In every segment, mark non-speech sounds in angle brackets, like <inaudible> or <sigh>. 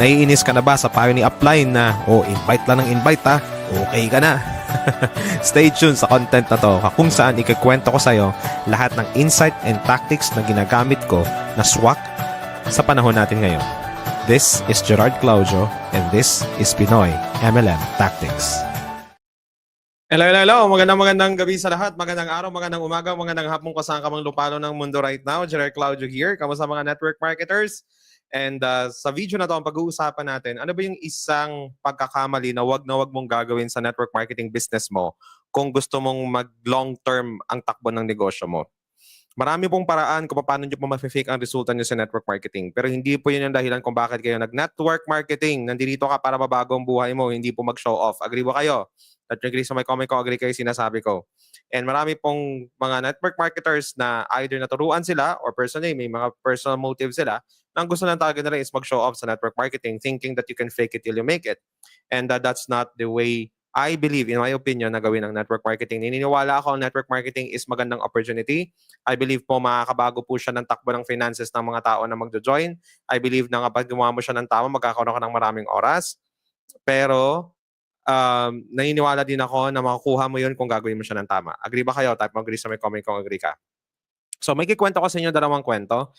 Naiinis ka na ba sa payo ni Upline na, oh, invite lang ng invite ha, okay ka na. <laughs> Stay tuned sa content na to kung saan ikikwento ko sa'yo lahat ng insight and tactics na ginagamit ko na swak sa panahon natin ngayon. This is Gerard Claudio and this is Pinoy MLM Tactics. Hello, hello, hello. Magandang magandang gabi sa lahat. Magandang araw, magandang umaga, magandang hapon kasama ka mang lupalo ng mundo right now. Gerard Claudio here. Kamusta mga network marketers? And uh, sa video na to, ang pag-uusapan natin, ano ba yung isang pagkakamali na wag na wag mong gagawin sa network marketing business mo kung gusto mong mag long term ang takbo ng negosyo mo? Marami pong paraan kung paano nyo po ma-fake ang resulta nyo sa network marketing. Pero hindi po yun yung dahilan kung bakit kayo nag-network marketing. Nandito ka para mabago ang buhay mo, hindi po mag-show off. Agree ba kayo? At agree sa may comment ko, agree kayo sinasabi ko. And marami pong mga network marketers na either naturuan sila or personally, may mga personal motive sila ang gusto lang talaga nila is mag-show off sa network marketing thinking that you can fake it till you make it. And uh, that's not the way I believe, in my opinion, na gawin ng network marketing. Naniniwala ako ang network marketing is magandang opportunity. I believe po makakabago po siya ng takbo ng finances ng mga tao na magjo-join. I believe na kapag gumawa mo siya ng tama, magkakaroon ka ng maraming oras. Pero, um, naniniwala din ako na makukuha mo yun kung gagawin mo siya ng tama. Agree ba kayo? Type mo agree sa may comment kung agree ka. So, may kikwento ko sa inyo dalawang kwento.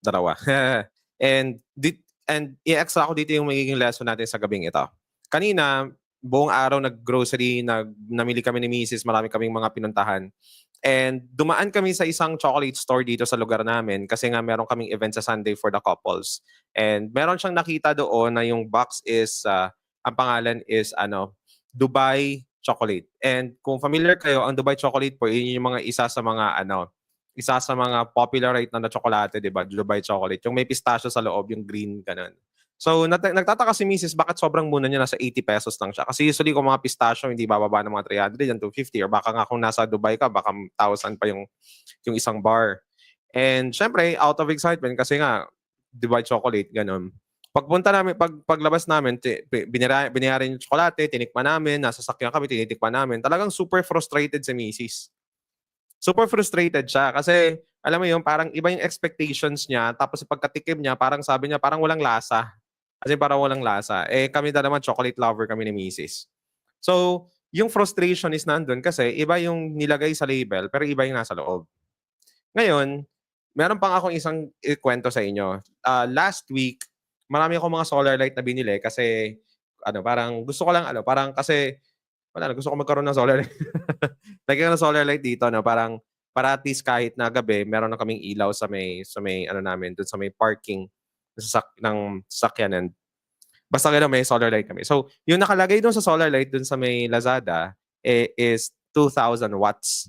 Dalawa. <laughs> and, di- and i-extra ko dito yung magiging lesson natin sa gabing ito. Kanina, buong araw nag-grocery, nag, namili kami ni Mrs. Marami kaming mga pinuntahan. And dumaan kami sa isang chocolate store dito sa lugar namin kasi nga meron kaming event sa Sunday for the couples. And meron siyang nakita doon na yung box is, uh, ang pangalan is ano, Dubai Chocolate. And kung familiar kayo, ang Dubai Chocolate po, yun yung mga isa sa mga ano, isa sa mga popular right na na tsokolate, di ba? Dubai Chocolate. Yung may pistachio sa loob, yung green, ganun. So, nat- nagtataka si Mrs. bakit sobrang muna niya nasa 80 pesos lang siya. Kasi usually kung mga pistachio, hindi bababa ng mga 300 yan, 250. Or baka nga kung nasa Dubai ka, baka 1,000 pa yung, yung isang bar. And syempre, out of excitement, kasi nga, Dubai chocolate, ganun. Pagpunta namin, pag, paglabas namin, pi- binira, binayaran yung tsokolate, tinikman namin, nasa sakyan kami, tinitikman namin. Talagang super frustrated si Mrs. Super frustrated siya kasi alam mo yun, parang iba yung expectations niya. Tapos pagkatikim niya, parang sabi niya, parang walang lasa. Kasi parang walang lasa. Eh kami na naman, chocolate lover kami ni Mrs. So, yung frustration is nandun kasi iba yung nilagay sa label, pero iba yung nasa loob. Ngayon, meron pang akong isang kwento sa inyo. Ah, last week, marami akong mga solar light na binili kasi ano, parang gusto ko lang ano, parang kasi wala na, gusto ko magkaroon ng solar light. <laughs> Lagyan ko ng solar light dito, no, parang para at least kahit na gabi, meron na kaming ilaw sa may sa may ano namin, doon sa may parking sa sak- ng sakyanan. Basta gano'n, may solar light kami. So, yung nakalagay doon sa solar light doon sa may Lazada eh, is 2,000 watts.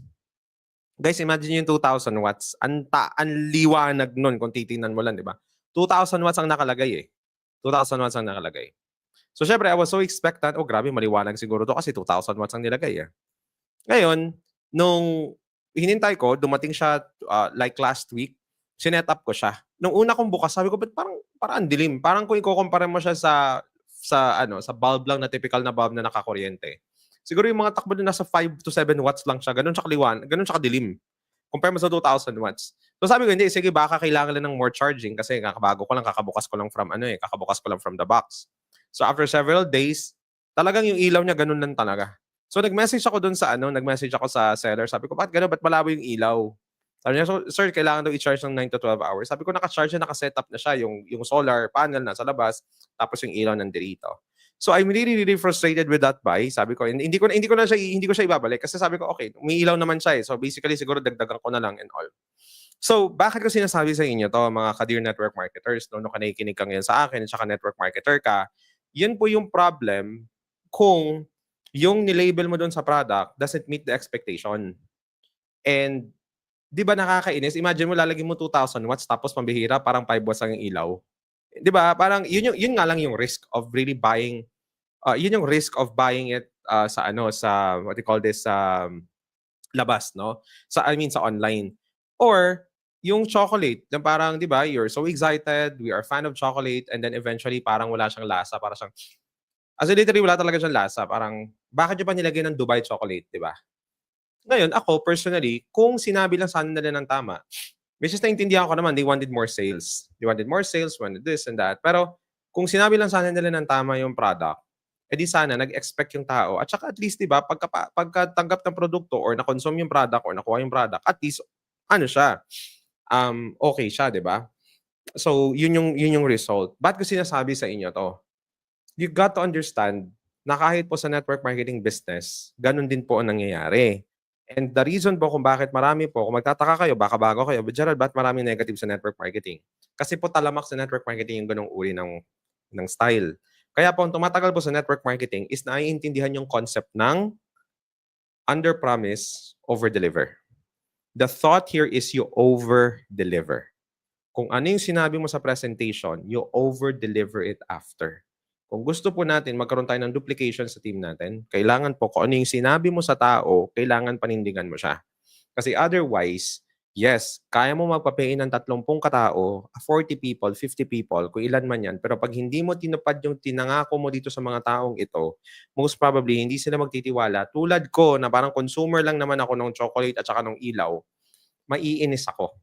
Guys, imagine yung 2,000 watts. Ang, ta- ang liwanag nun kung titingnan mo lang, di ba? 2,000 watts ang nakalagay eh. 2,000 watts ang nakalagay. So, syempre, I was so expectant. Oh, grabe, maliwanag siguro to kasi 2,000 watts ang nilagay eh. Ngayon, nung hinintay ko, dumating siya uh, like last week, sinet up ko siya. Nung una kong bukas, sabi ko, ba't parang, parang ang dilim? Parang kung ikukumpara mo siya sa, sa, ano, sa bulb lang na typical na bulb na nakakuryente. Siguro yung mga takbo doon nasa 5 to 7 watts lang siya. Ganun siya kaliwan, ganun siya kadilim. Compare mo sa 2,000 watts. So sabi ko, hindi, sige, baka kailangan lang ng more charging kasi kakabago ko lang, kakabukas ko lang from ano eh, kakabukas ko lang from the box. So after several days, talagang yung ilaw niya ganun lang talaga. So nag-message ako doon sa ano, nag-message ako sa seller. Sabi ko, bakit gano'n? Ba't malabo yung ilaw? Sabi niya, so, sir, kailangan daw i-charge ng 9 to 12 hours. Sabi ko, naka-charge na, naka-set up na siya. Yung, yung solar panel nasa labas, tapos yung ilaw nandito. So I'm really, really frustrated with that buy. Sabi ko, hindi, ko na hindi ko na siya hindi ko siya ibabalik kasi sabi ko, okay, may ilaw naman siya eh. So basically siguro dagdagan ko na lang and all. So, bakit ko sinasabi sa inyo to, mga Kadir Network Marketers, no, no, kanikinig ka ngayon sa akin, at saka network marketer ka, yun po yung problem kung yung nilabel mo doon sa product doesn't meet the expectation. And, di ba nakakainis? Imagine mo, lalagyan mo 2,000 watts, tapos pambihira, parang 5 watts ang ilaw. Di ba? Parang, yun, yung, yun nga lang yung risk of really buying uh, yun yung risk of buying it uh, sa ano sa what you call this sa labas no sa I mean sa online or yung chocolate yung parang 'di ba you're so excited we are fan of chocolate and then eventually parang wala siyang lasa para siyang as in literally wala talaga siyang lasa parang bakit nyo pa nilagay ng Dubai chocolate 'di ba ngayon ako personally kung sinabi lang sana nila ng tama which is naintindihan ko naman they wanted more sales they wanted more sales wanted this and that pero kung sinabi lang sana nila ng tama yung product edi sana nag-expect yung tao. At saka at least, di ba, pagka, pagkatanggap ng produkto or na-consume yung product or nakuha yung product, at least, ano siya, um, okay siya, di ba? So, yun yung, yun yung result. Ba't ko sinasabi sa inyo to? You got to understand na kahit po sa network marketing business, ganun din po ang nangyayari. And the reason po kung bakit marami po, kung magtataka kayo, baka bago kayo, but Gerald, ba't maraming negative sa network marketing? Kasi po talamak sa network marketing yung ganong uri ng, ng style. Kaya po, ang tumatagal po sa network marketing is naiintindihan yung concept ng under-promise, over-deliver. The thought here is you over-deliver. Kung ano yung sinabi mo sa presentation, you over-deliver it after. Kung gusto po natin magkaroon tayo ng duplication sa team natin, kailangan po kung ano yung sinabi mo sa tao, kailangan panindigan mo siya. Kasi otherwise, Yes, kaya mo magpapain ng 30 katao, 40 people, 50 people, kung ilan man yan. Pero pag hindi mo tinupad yung tinangako mo dito sa mga taong ito, most probably hindi sila magtitiwala. Tulad ko na parang consumer lang naman ako ng chocolate at saka ng ilaw, maiinis ako.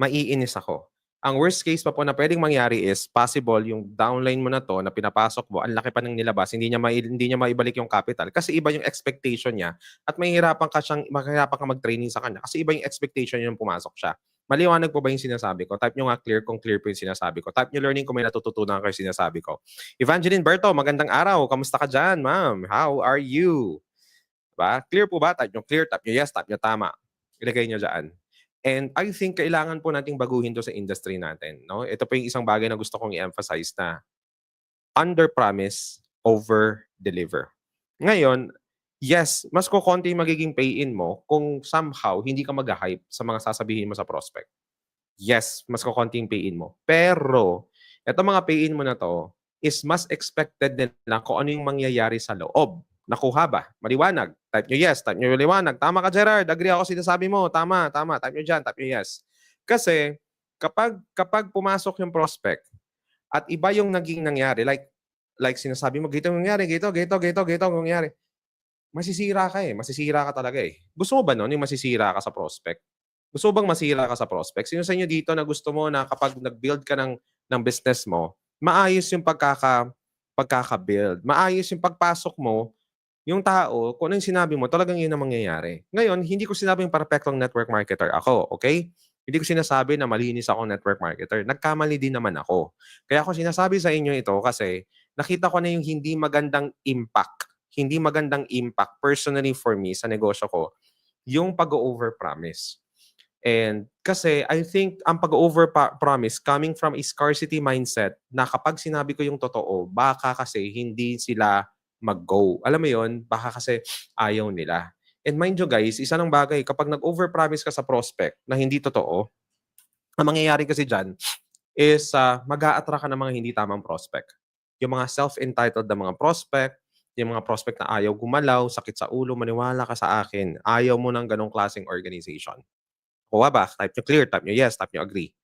Maiinis ako. Ang worst case pa po na pwedeng mangyari is possible yung downline mo na to na pinapasok mo, ang laki pa ng nilabas, hindi niya, mai, hindi niya maibalik yung capital kasi iba yung expectation niya at mahihirapan ka siyang, mahihirapan ka mag-training sa kanya kasi iba yung expectation niya nung pumasok siya. Maliwanag po ba yung sinasabi ko? Type nyo nga clear kung clear po yung sinasabi ko. Type nyo learning kung may natututunan kayo sinasabi ko. Evangeline Berto, magandang araw. Kamusta ka dyan, ma'am? How are you? Ba? Clear po ba? Type nyo clear, type nyo yes, type nyo tama. Ilagay nyo dyan. And I think kailangan po nating baguhin to sa industry natin. No? Ito po yung isang bagay na gusto kong i-emphasize na under-promise, over-deliver. Ngayon, yes, mas ko konti magiging pay-in mo kung somehow hindi ka mag-hype sa mga sasabihin mo sa prospect. Yes, mas ko konti yung pay-in mo. Pero, ito mga pay-in mo na to is mas expected nila kung ano yung mangyayari sa loob. Nakuha ba? Maliwanag. Type nyo yes. Type nyo maliwanag. Tama ka, Gerard. Agree ako sinasabi mo. Tama, tama. Type nyo dyan. Type nyo yes. Kasi, kapag, kapag pumasok yung prospect at iba yung naging nangyari, like, like sinasabi mo, gito nangyari, gito, gito, gito, gito, nangyari. Masisira ka eh. Masisira ka talaga eh. Gusto mo ba nun yung masisira ka sa prospect? Gusto mo bang masira ka sa prospect? Sino sa inyo dito na gusto mo na kapag nag-build ka ng, ng business mo, maayos yung pagkaka, pagkaka-build. Maayos yung pagpasok mo, yung tao, kung ano sinabi mo, talagang yun ang mangyayari. Ngayon, hindi ko sinabing perfectong network marketer ako, okay? Hindi ko sinasabi na malinis ako network marketer. Nagkamali din naman ako. Kaya ako sinasabi sa inyo ito kasi nakita ko na yung hindi magandang impact. Hindi magandang impact personally for me sa negosyo ko, yung pag-over-promise. And kasi I think ang pag-over-promise coming from a scarcity mindset na kapag sinabi ko yung totoo, baka kasi hindi sila mag-go. Alam mo yon baka kasi ayaw nila. And mind you guys, isa ng bagay, kapag nag-overpromise ka sa prospect na hindi totoo, ang mangyayari kasi dyan is uh, mag a ka ng mga hindi tamang prospect. Yung mga self-entitled na mga prospect, yung mga prospect na ayaw gumalaw, sakit sa ulo, maniwala ka sa akin, ayaw mo ng ganong klaseng organization. Kuha ba? Type nyo clear, type nyo yes, type nyo agree.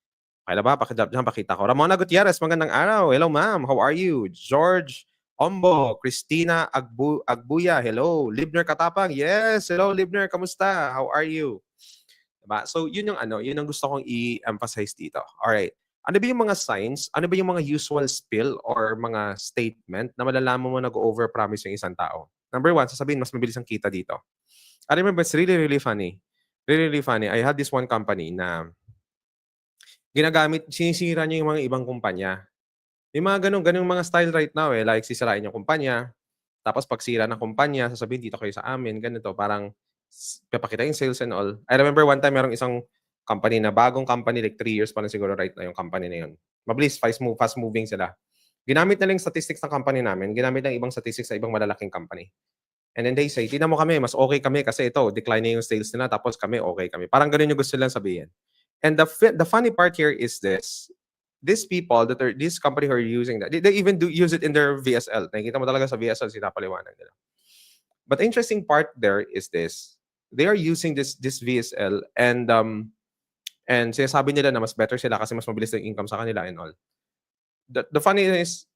Okay na ba? Pakita, dyan, pakita ko. Ramona Gutierrez, magandang araw. Hello ma'am, how are you? George Ombo, Christina Agbu Agbuya, hello. Libner Katapang, yes, hello Libner, kamusta? How are you? Diba? So, yun yung ano, yun ang gusto kong i-emphasize dito. Alright. Ano ba yung mga signs? Ano ba yung mga usual spill or mga statement na malalaman mo nag-overpromise yung isang tao? Number one, sasabihin, mas mabilis ang kita dito. I remember, it's really, really funny. Really, really funny. I had this one company na ginagamit, sinisira niya yung mga ibang kumpanya yung mga ganun, ganung mga style right now eh. Like sisirain yung kumpanya. Tapos pag sira ng kumpanya, sasabihin dito kayo sa amin, ganito. Parang papakita yung sales and all. I remember one time merong isang company na bagong company, like 3 years pa na siguro right na yung company na yun. Mabilis, fast, move, fast moving sila. Ginamit na lang statistics ng company namin, ginamit ng ibang statistics sa ibang malalaking company. And then they say, tingnan mo kami, mas okay kami kasi ito, decline na yung sales nila, tapos kami, okay kami. Parang ganun yung gusto nilang sabihin. And the, the funny part here is this, these people that are this company who are using that, they, they even do use it in their VSL. Nakikita mo talaga sa VSL sinapaliwanag nila. But the interesting part there is this. They are using this this VSL and um and sinasabi nila na mas better sila kasi mas mabilis yung income sa kanila and all. The, the funny is,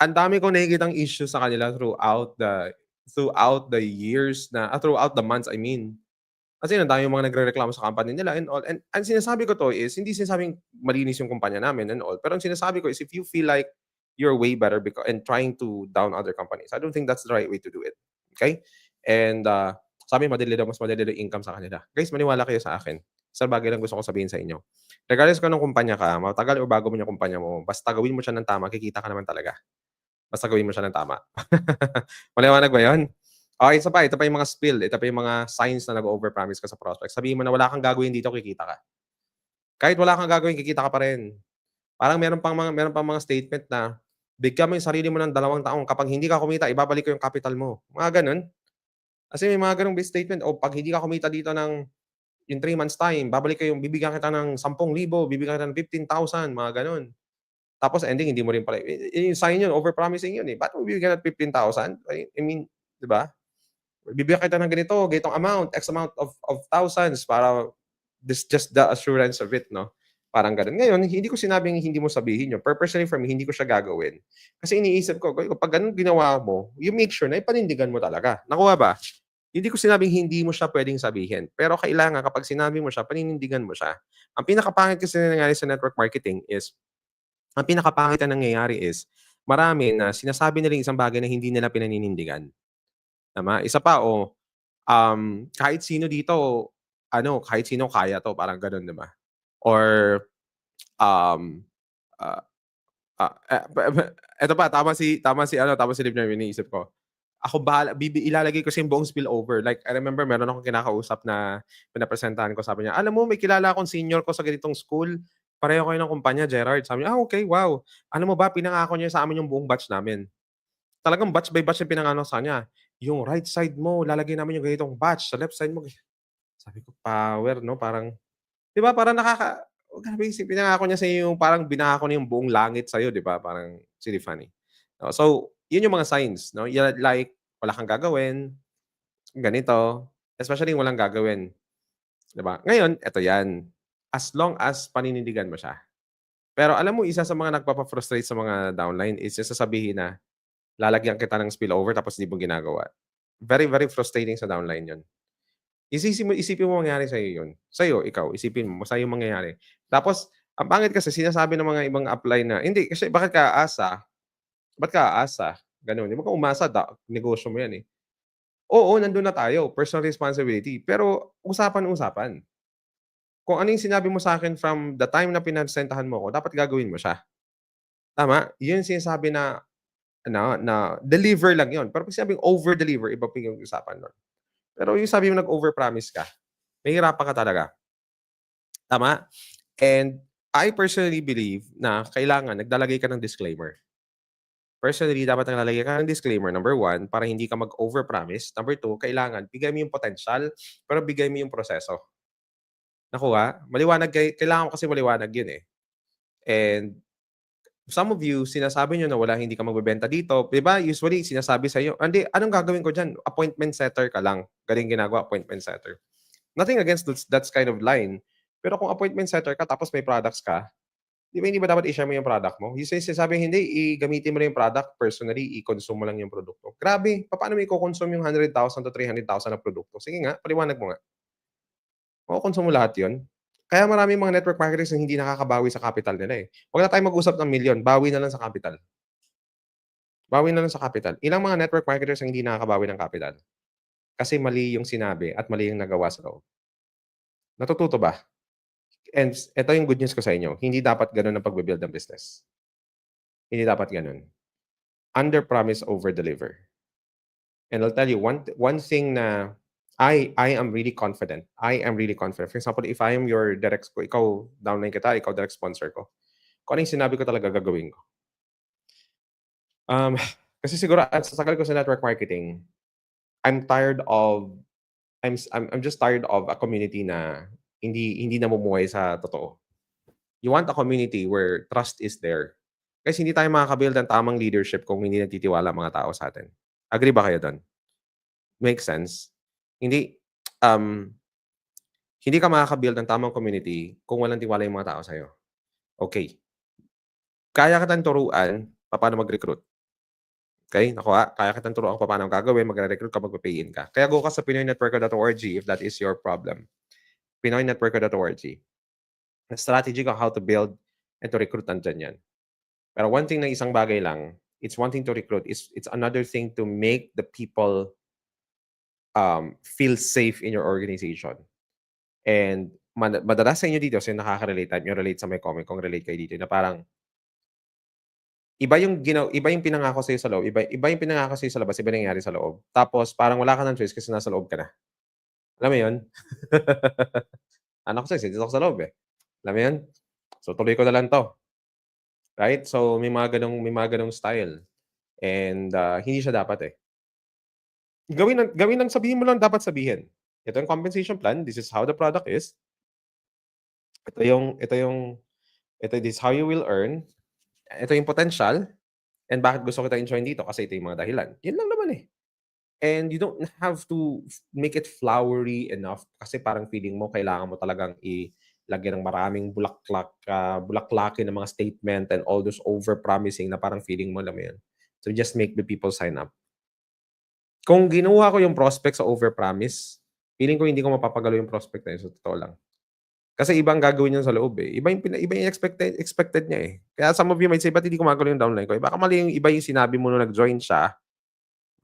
ang dami kong nakikitang issues sa kanila throughout the throughout the years na ah, throughout the months I mean. Kasi ang dami yung mga nagrereklamo sa company nila and all. And ang sinasabi ko to is hindi sinasabing malinis yung kumpanya namin and all. Pero ang sinasabi ko is if you feel like you're way better because and trying to down other companies, I don't think that's the right way to do it. Okay? And uh, sabi madali daw, mas madali daw income sa kanila. Guys, maniwala kayo sa akin. Isang bagay lang gusto ko sabihin sa inyo. Regardless kung anong kumpanya ka, matagal o bago mo yung kumpanya mo, basta gawin mo siya ng tama, kikita ka naman talaga. Basta gawin mo siya ng tama. <laughs> Maliwanag ba yun? Okay, isa pa. Ito pa yung mga spill. Ito pa yung mga signs na nag-overpromise ka sa prospect. Sabihin mo na wala kang gagawin dito, kikita ka. Kahit wala kang gagawin, kikita ka pa rin. Parang meron pang mga, meron pang mga statement na bigyan mo yung sarili mo ng dalawang taong kapag hindi ka kumita, ibabalik ko yung capital mo. Mga ganun. Kasi may mga ganung statement. O pag hindi ka kumita dito ng in 3 months time, babalik ko yung bibigyan kita ng 10,000, bibigyan kita ng 15,000, mga ganun. Tapos ending, hindi mo rin pala. Yung sign yun, overpromising yun eh. Ba't mo bibigyan ng 15,000? I I mean, di ba? Bibigyan kita ng ganito, ganitong amount, X amount of, of thousands para this just the assurance of it, no? Parang ganun. Ngayon, hindi ko sinabing hindi mo sabihin yun. Personally for me, hindi ko siya gagawin. Kasi iniisip ko, pag ganun ginawa mo, you make sure na ipanindigan mo talaga. Nakuha ba? Hindi ko sinabing hindi mo siya pwedeng sabihin. Pero kailangan kapag sinabi mo siya, paninindigan mo siya. Ang pinakapangit kasi na nangyari sa network marketing is, ang pinakapangit na nangyayari is, marami na sinasabi nila yung isang bagay na hindi nila pinaninindigan. Tama? Isa pa, o, um, kahit sino dito, ano, kahit sino kaya to, parang ganun, di ba? Or, um, eh, pa- pa- eto pa, tama si, tama si, ano, tama si Libner, iniisip ko. Ako bahala, bibi, ilalagay ko yung buong spillover. Like, I remember, meron akong kinakausap na pinapresentahan ko, sabi niya, alam mo, may kilala akong senior ko sa ganitong school, pareho kayo ng kumpanya, Gerard. Sabi niya, ah, okay, wow. Alam mo ba, pinangako niya sa amin yung buong batch namin. Talagang batch by batch yung pinangano sa kanya. Yung right side mo, lalagay namin yung ganitong batch. Sa left side mo, <laughs> sabi ko, power, no? Parang, di ba, parang nakaka, grabe, pinangako niya sa iyo yung parang binako niya yung buong langit sa'yo, di ba? Parang, silly funny. No? So, yun yung mga signs, no? Like, wala kang gagawin, ganito, especially yung walang gagawin. Di ba? Ngayon, eto yan. As long as paninindigan mo siya. Pero alam mo, isa sa mga nagpapa-frustrate sa mga downline is yung sasabihin na lalagyan kita ng spillover tapos hindi mo ginagawa. Very, very frustrating sa downline yun. Isipin mo, isipin mo mangyayari sa'yo yun. Sa'yo, ikaw, isipin mo, sa'yo mangyayari. Tapos, ang pangit kasi sinasabi ng mga ibang apply na, hindi, kasi bakit ka aasa? Ba't ka aasa? Ganun. Ba ka umasa, da, negosyo mo yan eh. Oo, nandun na tayo. Personal responsibility. Pero, usapan-usapan. Kung ano yung sinabi mo sa akin from the time na pinasentahan mo ko, dapat gagawin mo siya. Tama? Yun sinasabi na, na, na deliver lang yun. Pero pag sinabing over-deliver, iba pa yung usapan nun. Pero yung sabi mo nag-overpromise ka, mahirapan ka talaga. Tama? And I personally believe na kailangan naglalagay ka ng disclaimer. Personally, dapat naglalagay ka ng disclaimer. Number one, para hindi ka mag-overpromise. Number two, kailangan bigay mo yung potential, pero bigay mo yung proseso. Nakuha? Maliwanag, kailangan ko kasi maliwanag yun eh. And some of you, sinasabi nyo na wala, hindi ka magbebenta dito. Di ba? Usually, sinasabi sa iyo, hindi, anong gagawin ko dyan? Appointment setter ka lang. Galing ginagawa, appointment setter. Nothing against that, kind of line. Pero kung appointment setter ka, tapos may products ka, di ba hindi ba dapat i-share mo yung product mo? Yung sinasabi, hindi, i-gamitin mo na yung product personally, i-consume mo lang yung produkto. Grabe, paano mo i-consume yung 100,000 to 300,000 na produkto? Sige nga, paliwanag mo nga. Makukonsume mo lahat yun. Kaya maraming mga network marketers na hindi nakakabawi sa capital nila eh. Huwag na tayo mag-usap ng milyon, bawi na lang sa capital. Bawi na lang sa capital. Ilang mga network marketers ang hindi nakakabawi ng capital? Kasi mali yung sinabi at mali yung nagawa sa loob. Natututo ba? And ito yung good news ko sa inyo. Hindi dapat ganun ang pagbe-build ng business. Hindi dapat ganun. Under promise, over deliver. And I'll tell you one one thing na I I am really confident. I am really confident. For example, if I am your direct ko, ikaw downline kita, ikaw direct sponsor ko. Kung ano yung sinabi ko talaga gagawin ko. Um, <sighs> kasi siguro at sa ko sa network marketing, I'm tired of I'm I'm, I'm just tired of a community na hindi hindi namumuhay sa totoo. You want a community where trust is there. Kasi hindi tayo makakabuild ng tamang leadership kung hindi nagtitiwala ang mga tao sa atin. Agree ba kayo doon? Make sense? Hindi, um, hindi ka makakabuild ng tamang community kung walang tiwala yung mga tao sa'yo. Okay. Kaya kitang turuan paano mag-recruit. Okay? Nakuha? Kaya kitang turuan kung paano gagawin, magre-recruit ka, magpa-pay in ka. Kaya go ka sa pinoynetworker.org if that is your problem. pinoynetworker.org. Strategy on how to build and to recruit nandyan yan. Pero one thing na isang bagay lang, it's one thing to recruit, it's, it's another thing to make the people um, feel safe in your organization. And mad- madalas sa inyo dito, sa nakaka-relate, type nyo relate sa may comment kung relate kayo dito, na parang iba yung ginaw, iba yung pinangako sa'yo sa loob, iba, iba yung pinangako sa'yo sa labas, iba yung nangyari sa loob. Tapos parang wala ka ng choice kasi nasa loob ka na. Alam mo yun? <laughs> Anak ko sa'yo, dito sa loob eh. Alam mo yun? So tuloy ko na lang to. Right? So may mga ganong, may mga ganong style. And ah, hindi siya dapat eh. Gawin lang, gawin lang, sabihin mo lang dapat sabihin. Ito yung compensation plan. This is how the product is. Ito yung, ito yung, ito this is how you will earn. Ito yung potential. And bakit gusto kita i-join dito? Kasi ito yung mga dahilan. Yan lang naman eh. And you don't have to make it flowery enough kasi parang feeling mo kailangan mo talagang ilagyan ng maraming bulaklak, uh, bulaklaki ng mga statement and all those over-promising na parang feeling mo, alam mo yun. So just make the people sign up. Kung ginuha ko yung prospect sa over-promise, feeling ko hindi ko mapapagalo yung prospect na yun sa totoo lang. Kasi ibang gagawin niya sa loob eh. Iba yung, iba yung expected, expected niya eh. Kaya some of you might say, ba't hindi ko magalo yung downline ko? Eh, baka mali yung iba yung sinabi mo nung nag-join siya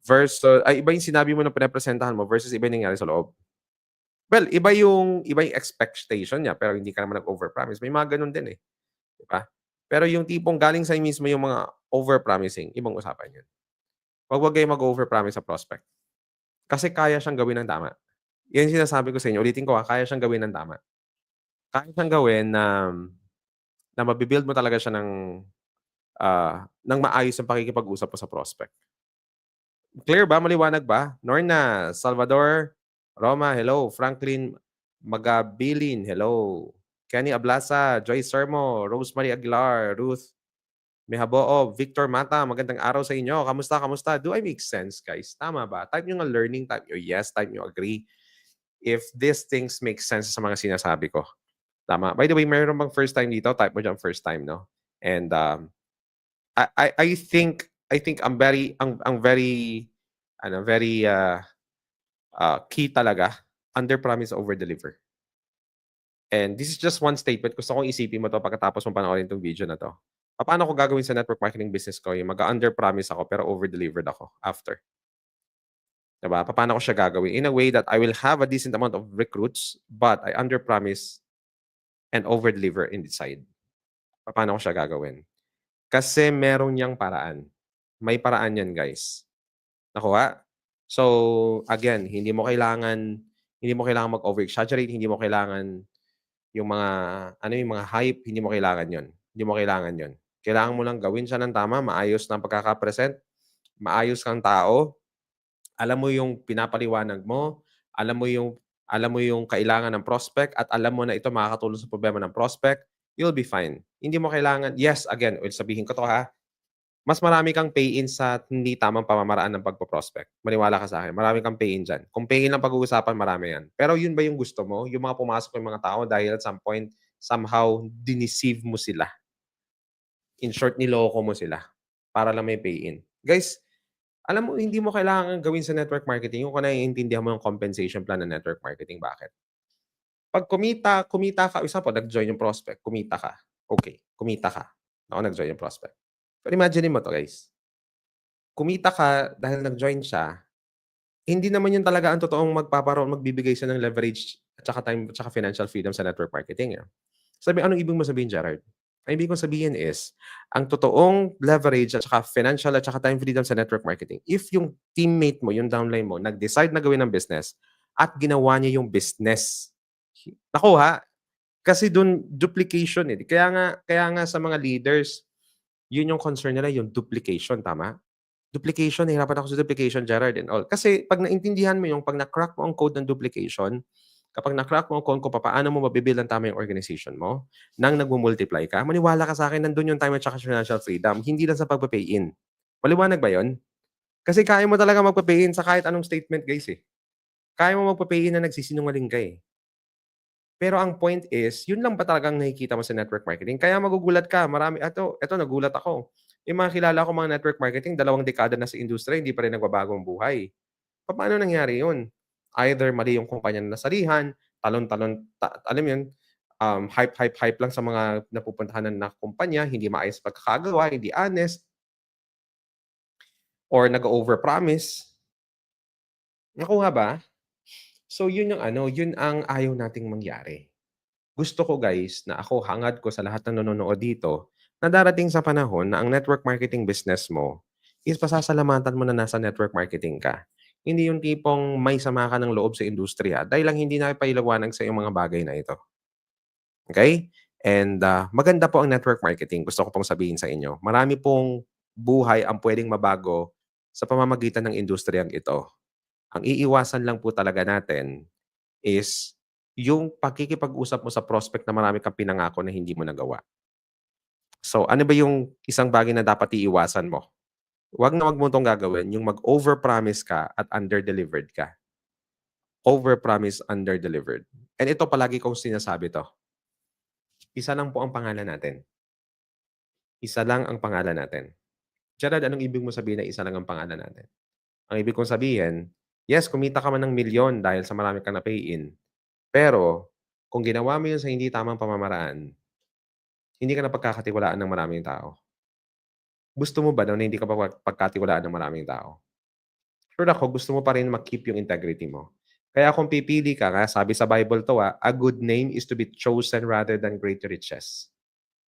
versus, ay iba yung sinabi mo na pinapresentahan mo versus iba yung nangyari sa loob. Well, iba yung, iba yung expectation niya pero hindi ka naman nag-overpromise. May mga ganun din eh. Di ba? Pero yung tipong galing sa mismo yung mga overpromising, ibang usapan yun. Huwag wag kayo mag-overpromise sa prospect. Kasi kaya siyang gawin ng tama. Yan sinasabi ko sa inyo. Ulitin ko ha, kaya siyang gawin ng tama. Kaya siyang gawin na na mabibuild mo talaga siya ng ah, ng maayos ang pakikipag-usap mo sa prospect. Clear ba? Maliwanag ba? Norna, Salvador, Roma, hello. Franklin Magabilin, hello. Kenny Ablasa, Joy Sermo, Rosemary Aguilar, Ruth Mehaboo, Victor Mata, magandang araw sa inyo. Kamusta, kamusta? Do I make sense, guys? Tama ba? Type nyo nga learning, type nyo yes, type nyo agree. If these things make sense sa mga sinasabi ko. Tama. By the way, mayroon bang first time dito? Type mo dyan first time, no? And um, I, I, I think, I think I'm very, ang, ang very, ano, very uh, uh, key talaga, under promise, over deliver. And this is just one statement. Gusto kong isipin mo to pagkatapos mo panoorin itong video na to. Paano ko gagawin sa network marketing business ko? Yung mag-under promise ako pero over-delivered ako after. Diba? Paano ko siya gagawin? In a way that I will have a decent amount of recruits but I under promise and over-deliver inside. Paano ko siya gagawin? Kasi meron niyang paraan. May paraan yan, guys. Nakuha? So, again, hindi mo kailangan hindi mo kailangan mag-over-exaggerate, hindi mo kailangan yung mga ano yung mga hype, hindi mo kailangan 'yon. Hindi mo kailangan 'yon. Kailangan mo lang gawin siya ng tama, maayos ang pagkaka-present, maayos kang tao, alam mo yung pinapaliwanag mo, alam mo yung alam mo yung kailangan ng prospect at alam mo na ito makakatulong sa problema ng prospect, you'll be fine. Hindi mo kailangan, yes, again, well, sabihin ko to ha, mas marami kang pay-in sa hindi tamang pamamaraan ng pagpo-prospect. Maniwala ka sa akin. Marami kang pay-in dyan. Kung pay-in lang pag-uusapan, marami yan. Pero yun ba yung gusto mo? Yung mga pumasok yung mga tao dahil at some point, somehow, diniceive mo sila. In short, niloko mo sila. Para lang may pay-in. Guys, alam mo, hindi mo kailangan gawin sa network marketing kung naiintindihan mo yung compensation plan ng network marketing. Bakit? Pag kumita, kumita ka, isa po, nag-join yung prospect, kumita ka. Okay, kumita ka. Ako nag-join yung prospect. Pero imagine mo to guys. Kumita ka dahil nag-join siya, hindi naman yun talaga ang totoong magpaparoon, magbibigay siya ng leverage at saka time at saka financial freedom sa network marketing. Eh. Sabi, anong ibig mo sabihin, Gerard? Ang ibig kong sabihin is, ang totoong leverage at saka financial at saka time freedom sa network marketing, if yung teammate mo, yung downline mo, nag-decide na gawin ng business at ginawa niya yung business, nakuha, kasi doon duplication eh. Kaya nga, kaya nga sa mga leaders, yun yung concern nila, yung duplication, tama? Duplication, nahirapan ako sa duplication, Gerard and all. Kasi pag naintindihan mo yung, pag na-crack mo ang code ng duplication, kapag na-crack mo kung, kung paano mo mabibuild ang tama yung organization mo, nang nagmo-multiply ka, maniwala ka sa akin, nandun yung time at saka financial freedom, hindi lang sa pagpa-pay in. Maliwanag ba yon? Kasi kaya mo talaga magpa-pay in sa kahit anong statement, guys eh. Kaya mo magpa-pay in na nagsisinungaling ka eh. Pero ang point is, yun lang ba talagang nakikita mo sa network marketing? Kaya magugulat ka, marami, ato, eto, nagulat ako. Yung mga kilala ko mga network marketing, dalawang dekada na sa industriya, hindi pa rin nagbabago ang buhay. Pa- Paano nangyari yun? Either mali yung kumpanya na nasalihan, talon-talon, ta- alam yun, um, hype, hype, hype lang sa mga napupuntahan na kumpanya, hindi maayos pagkakagawa, hindi honest, or nag-overpromise. Nakuha ba? So yun yung ano, yun ang ayaw nating mangyari. Gusto ko guys na ako hangad ko sa lahat ng nanonood dito na darating sa panahon na ang network marketing business mo is pasasalamatan mo na nasa network marketing ka. Hindi yung tipong may sama ka ng loob sa industriya dahil lang hindi na pailawanag sa iyong mga bagay na ito. Okay? And ah, maganda po ang network marketing. Gusto ko pong sabihin sa inyo. Marami pong buhay ang pwedeng mabago sa pamamagitan ng industriyang ito. Ang iiwasan lang po talaga natin is yung pakikipag-usap mo sa prospect na marami kang pinangako na hindi mo nagawa. So, ano ba yung isang bagay na dapat iiwasan mo? Huwag na wag mo itong gagawin, yung mag-overpromise ka at under-delivered ka. Overpromise, under-delivered. And ito palagi kong sinasabi to. Isa lang po ang pangalan natin. Isa lang ang pangalan natin. Gerard, anong ibig mo sabihin na isa lang ang pangalan natin? Ang ibig kong sabihin, yes, kumita ka man ng milyon dahil sa marami kang na-pay-in. Pero, kung ginawa mo yun sa hindi tamang pamamaraan, hindi ka na pagkakatiwalaan ng maraming tao. Gusto mo ba daw na hindi ka pa pag- pagkatiwalaan ng maraming tao? Sure ako, gusto mo pa rin mag-keep yung integrity mo. Kaya kung pipili ka, nga, sabi sa Bible to, ah, a good name is to be chosen rather than great riches.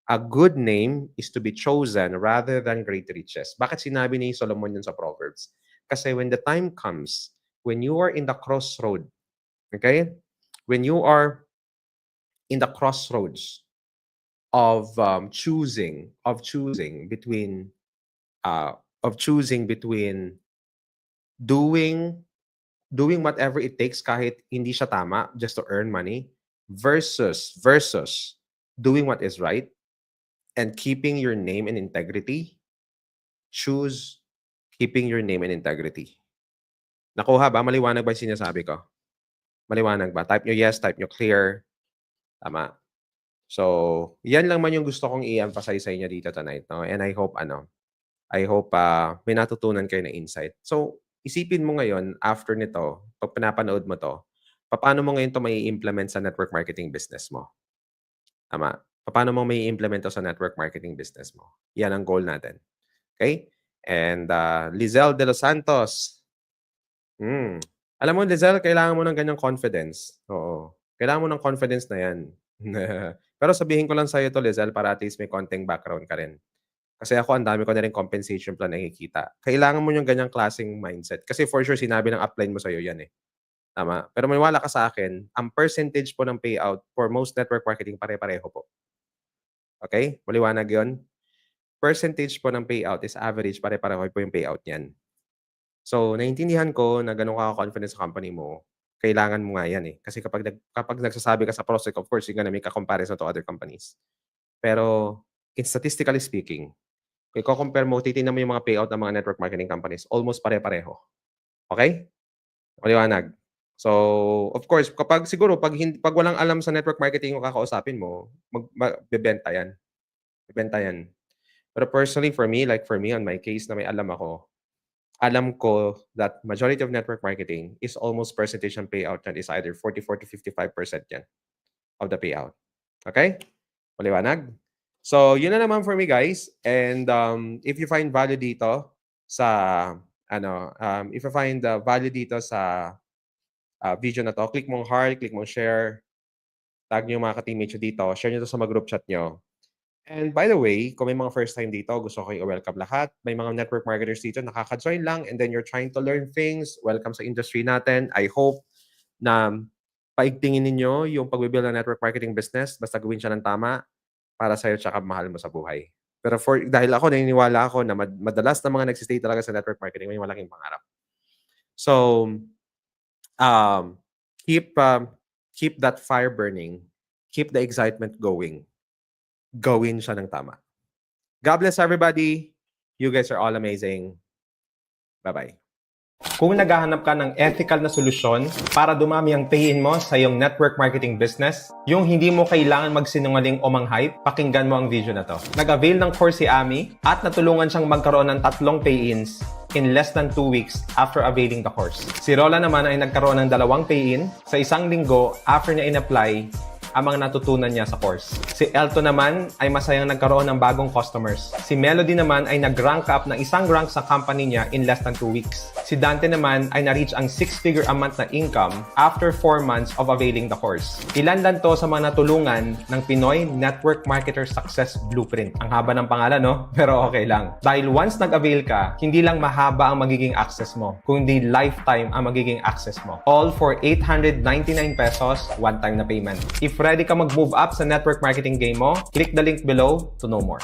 A good name is to be chosen rather than great riches. Bakit sinabi ni Solomon yun sa Proverbs? Kasi when the time comes, when you are in the crossroad, okay? When you are in the crossroads of um, choosing, of choosing between, uh, of choosing between doing, doing whatever it takes kahit hindi siya tama just to earn money versus, versus doing what is right and keeping your name and integrity, choose keeping your name and integrity. Nakuha ba? Maliwanag ba yung sinasabi ko? Maliwanag ba? Type nyo yes, type nyo clear. Tama. So, yan lang man yung gusto kong i-emphasize sa inyo dito tonight. No? And I hope, ano, I hope ah, may natutunan kayo na insight. So, isipin mo ngayon, after nito, pag pinapanood mo to, paano mo ngayon to may implement sa network marketing business mo? Tama. Paano mo may implement to sa network marketing business mo? Yan ang goal natin. Okay? And uh, Lizelle De Los Santos. Hmm. Alam mo, Lizelle, kailangan mo ng ganyang confidence. Oo. Kailangan mo ng confidence na yan. <laughs> Pero sabihin ko lang sa'yo to, Lizelle, para at least may konting background ka rin. Kasi ako, ang dami ko na rin compensation plan nakikita. Kailangan mo yung ganyang klaseng mindset. Kasi for sure, sinabi ng upline mo sa'yo yan eh. Tama. Pero maniwala ka sa akin, ang percentage po ng payout for most network marketing pare-pareho po. Okay? Maliwanag yon Percentage po ng payout is average, pare-pareho po yung payout niyan. So, naiintindihan ko na ganun ka confidence sa company mo, kailangan mo nga yan eh. Kasi kapag, nag, kapag nagsasabi ka sa prospect, of course, you're gonna make a comparison to other companies. Pero, in statistically speaking, kung i-compare mo, titignan mo yung mga payout ng mga network marketing companies, almost pare-pareho. Okay? Maliwanag. So, of course, kapag siguro, pag, hindi, pag walang alam sa network marketing yung kakausapin mo, mag, mag, bebenta yan. Bebenta yan. Pero personally, for me, like for me, on my case na may alam ako, alam ko that majority of network marketing is almost percentage ng payout yan is either 44 to 55% yan of the payout. Okay? Maliwanag? So, yun na naman for me, guys. And um, if you find value dito sa, ano, um, if you find the value dito sa uh, video na to, click mong heart, click mong share, tag nyo yung mga ka-teammates dito, share nyo to sa mga group chat nyo. And by the way, kung may mga first time dito, gusto ko i-welcome lahat. May mga network marketers dito, nakaka-join lang and then you're trying to learn things. Welcome sa industry natin. I hope na paigtingin ninyo yung pagbibuild ng network marketing business. Basta gawin siya ng tama para sa'yo tsaka mahal mo sa buhay. Pero for, dahil ako, naniniwala ako na mad- madalas na mga nagsistay talaga sa network marketing, may malaking pangarap. So, um, keep um, keep that fire burning, keep the excitement going. Gawin siya ng tama. God bless everybody. You guys are all amazing. Bye-bye. Kung naghahanap ka ng ethical na solusyon para dumami ang payin mo sa iyong network marketing business, yung hindi mo kailangan magsinungaling o manghype, pakinggan mo ang video na to. Nag-avail ng course si Ami at natulungan siyang magkaroon ng tatlong pay-ins in less than 2 weeks after availing the course. Si Rola naman ay nagkaroon ng dalawang pay-in sa isang linggo after niya in-apply ang mga natutunan niya sa course. Si Elto naman ay masayang nagkaroon ng bagong customers. Si Melody naman ay nag-rank up ng isang rank sa company niya in less than 2 weeks. Si Dante naman ay na-reach ang 6-figure a month na income after 4 months of availing the course. Ilan lang to sa mga natulungan ng Pinoy Network Marketer Success Blueprint. Ang haba ng pangalan, no? <laughs> Pero okay lang. Dahil once nag-avail ka, hindi lang mahaba ang magiging access mo, kundi lifetime ang magiging access mo. All for 899 pesos, one-time na payment. If ready ka mag-move up sa network marketing game mo, click the link below to know more.